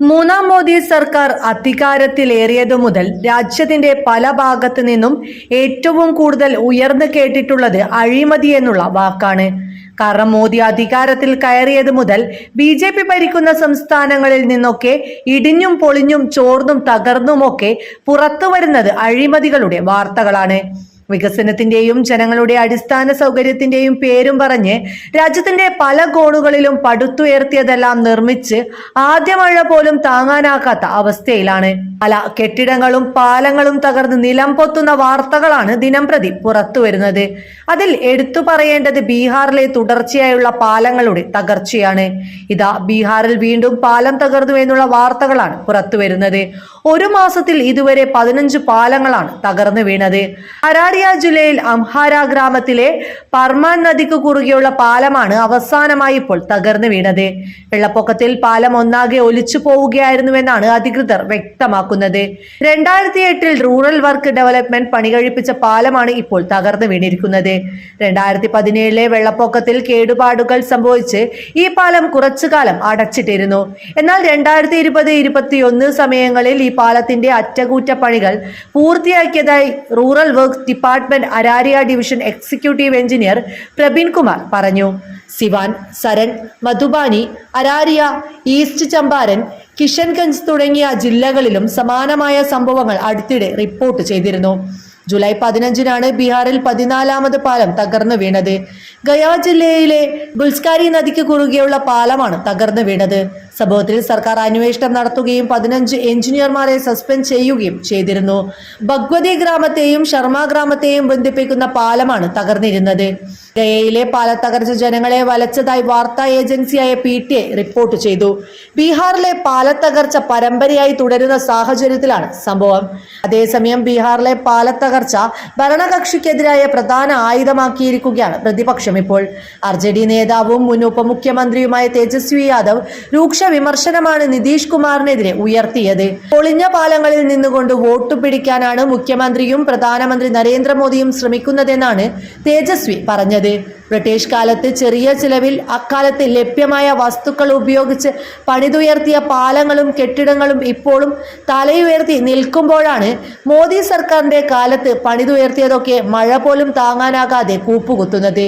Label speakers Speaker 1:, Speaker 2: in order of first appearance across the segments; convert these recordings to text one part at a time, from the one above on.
Speaker 1: മൂന്നാം മോദി സർക്കാർ അധികാരത്തിലേറിയതു മുതൽ രാജ്യത്തിന്റെ പല ഭാഗത്തു നിന്നും ഏറ്റവും കൂടുതൽ ഉയർന്നു കേട്ടിട്ടുള്ളത് അഴിമതി എന്നുള്ള വാക്കാണ്. കാരണം മോദി അധികാരത്തിൽ കയറിയത് മുതൽ ബി ജെ പി ഭരിക്കുന്ന സംസ്ഥാനങ്ങളിൽ നിന്നൊക്കെ ഇടിഞ്ഞും പൊളിഞ്ഞും ചോർന്നും തകർന്നുമൊക്കെ പുറത്തു വരുന്നത് അഴിമതികളുടെ വാർത്തകളാണ്. വികസനത്തിന്റെയും ജനങ്ങളുടെ അടിസ്ഥാന സൗകര്യത്തിന്റെയും പേരും പറഞ്ഞ് രാജ്യത്തിന്റെ പല കോണുകളിലും പടുത്തുയർത്തിയതെല്ലാം നിർമ്മിച്ച് ആദ്യ മഴ പോലും താങ്ങാനാകാത്ത അവസ്ഥയിലാണ്. പല കെട്ടിടങ്ങളും പാലങ്ങളും തകർന്ന് നിലം പൊത്തുന്ന വാർത്തകളാണ് ദിനംപ്രതി പുറത്തു വരുന്നത് അതിൽ എടുത്തു പറയേണ്ടത് ബീഹാറിലെ തുടർച്ചയായുള്ള പാലങ്ങളുടെ തകർച്ചയാണ്. ഇതാ ബീഹാറിൽ വീണ്ടും പാലം തകർന്നു എന്നുള്ള വാർത്തകളാണ് പുറത്തു വരുന്നത് ഒരു മാസത്തിൽ ഇതുവരെ പതിനഞ്ച് പാലങ്ങളാണ് തകർന്നു വീണത്. അരാരിയ ജില്ലയിൽ അംഹാര ഗ്രാമത്തിലെ പർമാൻ നദിക്ക് കുറുകെയുള്ള പാലമാണ് അവസാനമായി ഇപ്പോൾ തകർന്നു വീണത്. വെള്ളപ്പൊക്കത്തിൽ പാലം ഒന്നാകെ ഒലിച്ചു പോവുകയായിരുന്നുവെന്നാണ് അധികൃതർ വ്യക്തമാക്കുന്നത്. രണ്ടായിരത്തി എട്ടിൽ റൂറൽ വർക്ക് ഡെവലപ്മെന്റ് പണി കഴിപ്പിച്ച പാലമാണ് ഇപ്പോൾ തകർന്നു വീണിരിക്കുന്നത്. രണ്ടായിരത്തി പതിനേഴിലെ വെള്ളപ്പൊക്കത്തിൽ കേടുപാടുകൾ സംഭവിച്ച് ഈ പാലം കുറച്ചു കാലം അടച്ചിട്ടിരുന്നു. എന്നാൽ രണ്ടായിരത്തി ഇരുപത് ഇരുപത്തിയൊന്ന് സമയങ്ങളിൽ ഈ പാലത്തിന്റെ അറ്റകുറ്റപ്പണികൾ പൂർത്തിയാക്കിയതായി rural work department Araria division executive engineer Prabin Kumar പറഞ്ഞു. സിവാൻ സരൺ മധുബാനി അരാരിയ ഈസ്റ്റ് ചമ്പാരൻ കിഷൻഗഞ്ച് തുടങ്ങിയ ജില്ലകളിലും സമാനമായ സംഭവങ്ങൾ അടുത്തിടെ റിപ്പോർട്ട് ചെയ്തിരുന്നു. ജൂലൈ പതിനഞ്ചിനാണ് ബീഹാറിൽ പതിനാലാമത് പാലം തകർന്നു വീണത്. ഗയാ ജില്ലയിലെ ഗുൽസ്കാരി നദിക്ക് കുറുകെയുള്ള പാലമാണ് തകർന്നു വീണത്. സംഭവത്തിൽ സർക്കാർ അന്വേഷണം നടത്തുകയും പതിനഞ്ച് എഞ്ചിനീയർമാരെ സസ്പെൻഡ് ചെയ്യുകയും ചെയ്തിരുന്നു. ഭഗ്വതി ഗ്രാമത്തെയും ശർമ്മ ഗ്രാമത്തെയും ബന്ധിപ്പിക്കുന്ന പാലമാണ് തകർന്നിരുന്നത്. ഗയയിലെ പാലത്തകർച്ച ജനങ്ങളെ വലച്ചതായി വാർത്താ ഏജൻസിയായ പി ടി ഐ റിപ്പോർട്ട് ചെയ്തു. ബീഹാറിലെ പാലത്തകർച്ച പരമ്പരയായി തുടരുന്ന സാഹചര്യത്തിലാണ് സംഭവം. അതേസമയം ബീഹാറിലെ പാലത്തകർച്ച ഭരണകക്ഷിക്കെതിരായ പ്രധാന ആയുധമാക്കിയിരിക്കുകയാണ് പ്രതിപക്ഷം ഇപ്പോൾ. ആർ ജെ ഡി നേതാവും മുൻ ഉപമുഖ്യമന്ത്രിയുമായ തേജസ്വി യാദവ് രൂക്ഷ വിമർശനമാണ് നിതീഷ് കുമാറിനെതിരെ ഉയർത്തിയത്. പൊളിഞ്ഞ പാലങ്ങളിൽ നിന്നുകൊണ്ട് വോട്ട് പിടിക്കാനാണ് മുഖ്യമന്ത്രിയും പ്രധാനമന്ത്രി നരേന്ദ്രമോദിയും ശ്രമിക്കുന്നതെന്നാണ് തേജസ്വി പറഞ്ഞത്. ബ്രിട്ടീഷ് കാലത്ത് ചെറിയ ചിലവിൽ അക്കാലത്ത് ലഭ്യമായ വസ്തുക്കൾ ഉപയോഗിച്ച് പണിതുയർത്തിയ പാലങ്ങളും കെട്ടിടങ്ങളും ഇപ്പോഴും തലയുയർത്തി നിൽക്കുമ്പോഴാണ് മോദി സർക്കാരിന്റെ കാലത്ത് പണിതുയർത്തിയതൊക്കെ മഴ പോലും താങ്ങാനാകാതെ കൂപ്പുകുത്തുന്നത്.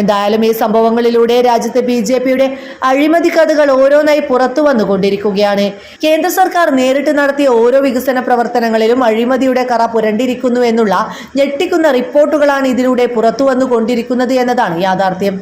Speaker 1: എന്തായാലും ഈ സംഭവങ്ങളിലൂടെ രാജ്യത്തെ ബി ജെ പിയുടെ അഴിമതി കഥകൾ ഓരോന്നായി പുറത്തു വന്നുകൊണ്ടിരിക്കുകയാണ്. കേന്ദ്ര സർക്കാർ നേരിട്ട് നടത്തിയ ഓരോ വികസന പ്രവർത്തനങ്ങളിലും അഴിമതിയുടെ കറ പുരണ്ടിരിക്കുന്നു എന്നുള്ള ഞെട്ടിക്കുന്ന റിപ്പോർട്ടുകളാണ് ഇതിലൂടെ പുറത്തു വന്നുകൊണ്ടിരിക്കുന്നത് എന്നതാണ് യാഥാർത്ഥ്യം.